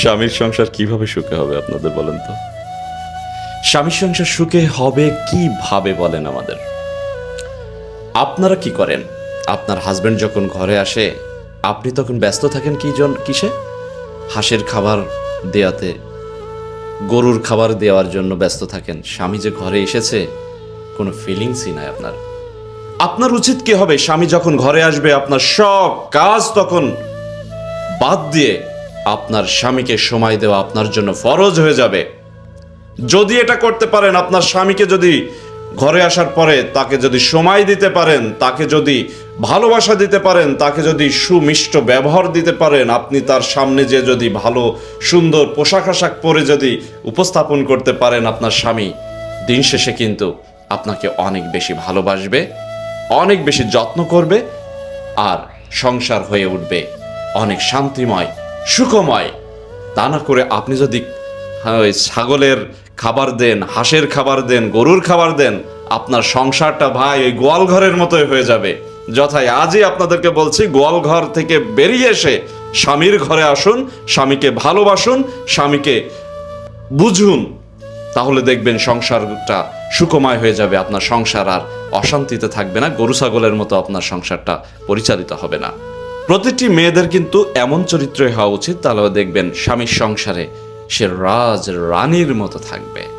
স্বামীর সংসার কীভাবে সুখে হবে আপনাদের বলেন তো? স্বামীর সংসার সুখে হবে কীভাবে বলেন আমাদের? আপনারা কি করেন? আপনার হাজবেন্ড যখন ঘরে আসে, আপনি তখন ব্যস্ত থাকেন কি জন কিসে? হাঁসের খাবার দেওয়াতে, গরুর খাবার দেওয়ার জন্য ব্যস্ত থাকেন। স্বামী যে ঘরে এসেছে, কোনো ফিলিংসই নাই আপনার। আপনার উচিত কি হবে? স্বামী যখন ঘরে আসবে, আপনার সব কাজ তখন বাদ দিয়ে আপনার স্বামীকে সময় দেওয়া আপনার জন্য ফরজ হয়ে যাবে। যদি এটা করতে পারেন, আপনার স্বামীকে যদি ঘরে আসার পরে তাকে যদি সময় দিতে পারেন, তাকে যদি ভালোবাসা দিতে পারেন, তাকে যদি সুমিষ্ট ব্যবহার দিতে পারেন, আপনি তার সামনে যে যদি ভালো, সুন্দর পোশাক আশাক পরে যদি উপস্থাপন করতে পারেন আপনার স্বামী, দিন শেষে কিন্তু আপনাকে অনেক বেশি ভালোবাসবে, অনেক বেশি যত্ন করবে আর সংসার হয়ে উঠবে। অনেক শান্তিময় সুখময়। তা না করে আপনি যদি হ্যাঁ, ছাগলের খাবার দেন হাঁসের খাবার দেন গরুর খাবার দেন আপনার সংসারটা ভাই ওই গোয়াল ঘরের মতোই হয়ে যাবে। যথাই আজই আপনাদেরকে বলছি গোয়াল ঘর থেকে বেরিয়ে এসে স্বামীর ঘরে আসুন স্বামীকে ভালোবাসুন স্বামীকে বুঝুন। তাহলে দেখবেন সংসারটা সুখময় হয়ে যাবে আপনার সংসার আর অশান্তিতে থাকবে না গরু ছাগলের মতো আপনার সংসারটা পরিচালিত হবে না। প্রতিটি মেয়েদের কিন্তু এমন চরিত্রই হওয়া উচিত, তাহলে দেখবেন স্বামীর সংসারে সে রাজ রানীর মতো থাকবে।